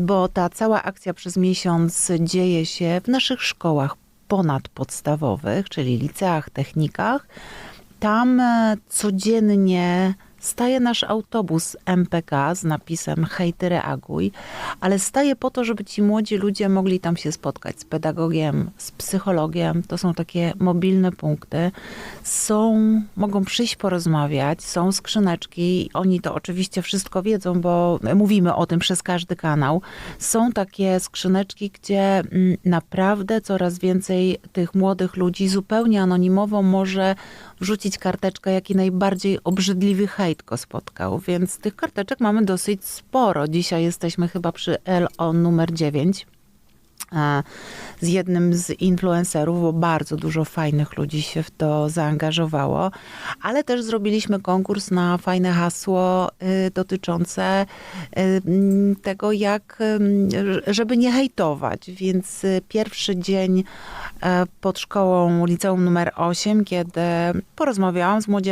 bo ta cała akcja przez miesiąc dzieje się w naszych szkołach ponadpodstawowych, czyli liceach, technikach. Tam e, codziennie staje nasz autobus MPK z napisem Hej, ty reaguj, ale staje po to, żeby ci młodzi ludzie mogli tam się spotkać z pedagogiem, z psychologiem. To są takie mobilne punkty. Są, mogą przyjść porozmawiać, są skrzyneczki. Oni to oczywiście wszystko wiedzą, bo mówimy o tym przez każdy kanał. Są takie skrzyneczki, gdzie mm, naprawdę coraz więcej tych młodych ludzi zupełnie anonimowo może wrzucić karteczkę, jaki najbardziej obrzydliwy hejt spotkał. Więc tych karteczek mamy dosyć sporo. Dzisiaj jesteśmy chyba przy LO numer 9 e, z jednym z influencerów, bo bardzo dużo fajnych ludzi się w to zaangażowało, ale też zrobiliśmy konkurs na fajne hasło y, dotyczące y, tego, jak, żeby nie hejtować. Więc y, pierwszy dzień e, pod szkołą liceum numer 8, kiedy porozmawiałam z młodzieżą,